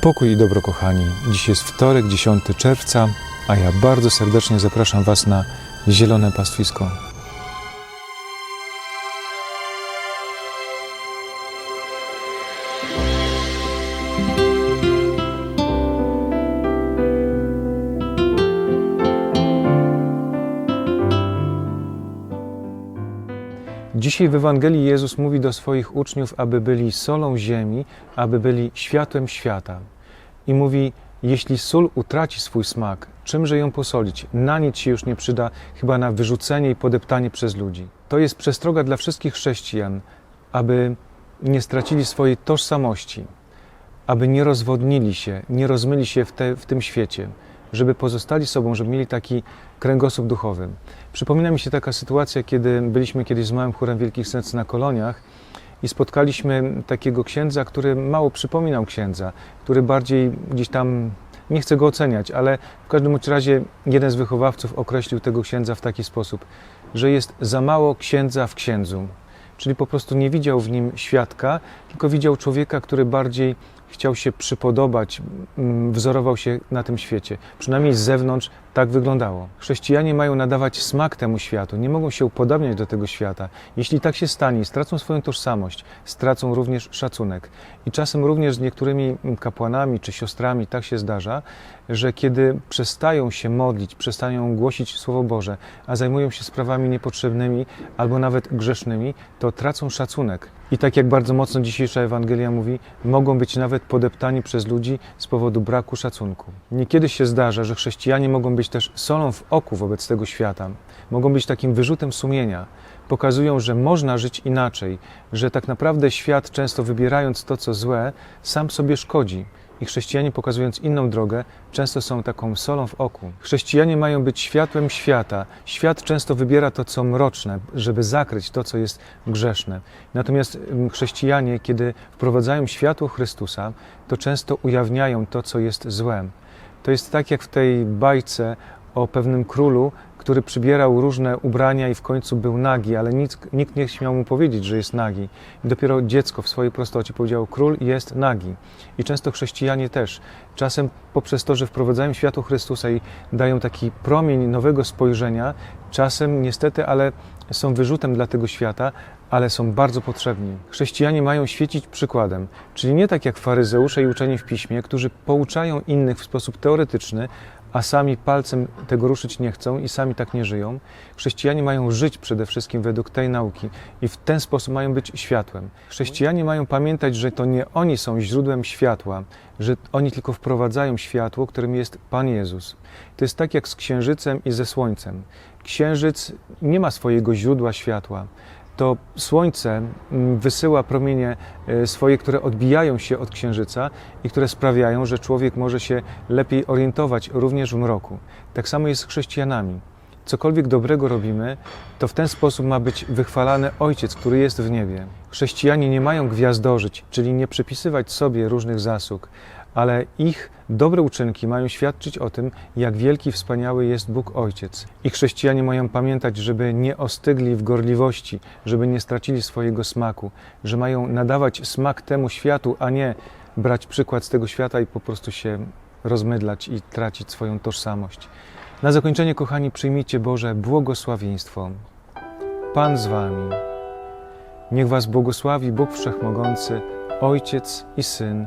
Pokój i dobro, kochani. Dziś jest wtorek, 10 czerwca, a ja bardzo serdecznie zapraszam Was na Zielone Pastwisko. Dzisiaj w Ewangelii Jezus mówi do swoich uczniów, aby byli solą ziemi, aby byli światłem świata. I mówi, jeśli sól utraci swój smak, czymże ją posolić? Na nic się już nie przyda, chyba na wyrzucenie i podeptanie przez ludzi. To jest przestroga dla wszystkich chrześcijan, aby nie stracili swojej tożsamości, aby nie rozwodnili się, nie rozmyli się w, te, w tym świecie, żeby pozostali sobą, żeby mieli taki kręgosłup duchowy. Przypomina mi się taka sytuacja, kiedy byliśmy kiedyś z małym chórem Wielkich Serc na koloniach i spotkaliśmy takiego księdza, który mało przypominał księdza, który bardziej gdzieś tam, nie chcę go oceniać, ale w każdym razie jeden z wychowawców określił tego księdza w taki sposób, że jest za mało księdza w księdzu. Czyli po prostu nie widział w nim świadka, tylko widział człowieka, który bardziej chciał się przypodobać, mm, wzorował się na tym świecie. Przynajmniej z zewnątrz tak wyglądało. Chrześcijanie mają nadawać smak temu światu, nie mogą się upodabniać do tego świata. Jeśli tak się stanie, stracą swoją tożsamość, stracą również szacunek. I czasem również z niektórymi kapłanami czy siostrami tak się zdarza, że kiedy przestają się modlić, przestają głosić Słowo Boże, a zajmują się sprawami niepotrzebnymi albo nawet grzesznymi, to tracą szacunek. I tak jak bardzo mocno dzisiejsza Ewangelia mówi, mogą być nawet podeptani przez ludzi z powodu braku szacunku. Niekiedy się zdarza, że chrześcijanie mogą być też solą w oku wobec tego świata, mogą być takim wyrzutem sumienia. Pokazują, że można żyć inaczej, że tak naprawdę świat, często wybierając to, co złe, sam sobie szkodzi. I chrześcijanie, pokazując inną drogę, często są taką solą w oku. Chrześcijanie mają być światłem świata. Świat często wybiera to, co mroczne, żeby zakryć to, co jest grzeszne. Natomiast mm, chrześcijanie, kiedy wprowadzają światło Chrystusa, to często ujawniają to, co jest złem. To jest tak jak w tej bajce o pewnym królu, który przybierał różne ubrania i w końcu był nagi, ale nikt, nikt nie śmiał mu powiedzieć, że jest nagi. I dopiero dziecko w swojej prostocie powiedziało: Król jest nagi. I często chrześcijanie też. Czasem poprzez to, że wprowadzają światło Chrystusa i dają taki promień nowego spojrzenia, czasem niestety, ale są wyrzutem dla tego świata, ale są bardzo potrzebni. Chrześcijanie mają świecić przykładem, czyli nie tak jak faryzeusze i uczeni w piśmie, którzy pouczają innych w sposób teoretyczny, a sami palcem tego ruszyć nie chcą i sami tak nie żyją. Chrześcijanie mają żyć przede wszystkim według tej nauki i w ten sposób mają być światłem. Chrześcijanie mają pamiętać, że to nie oni są źródłem światła, że oni tylko wprowadzają światło, którym jest Pan Jezus. To jest tak jak z księżycem i ze słońcem. Księżyc nie ma swojego źródła światła to Słońce mm, wysyła promienie e, swoje, które odbijają się od Księżyca i które sprawiają, że człowiek może się lepiej orientować również w mroku. Tak samo jest z chrześcijanami. Cokolwiek dobrego robimy, to w ten sposób ma być wychwalany Ojciec, który jest w niebie. Chrześcijanie nie mają gwiazdożyć, czyli nie przypisywać sobie różnych zasług, ale ich dobre uczynki mają świadczyć o tym, jak wielki, wspaniały jest Bóg Ojciec. I chrześcijanie mają pamiętać, żeby nie ostygli w gorliwości, żeby nie stracili swojego smaku, że mają nadawać smak temu światu, a nie brać przykład z tego świata i po prostu się rozmydlać i tracić swoją tożsamość. Na zakończenie, kochani, przyjmijcie Boże błogosławieństwo. Pan z Wami. Niech Was błogosławi Bóg Wszechmogący, Ojciec i Syn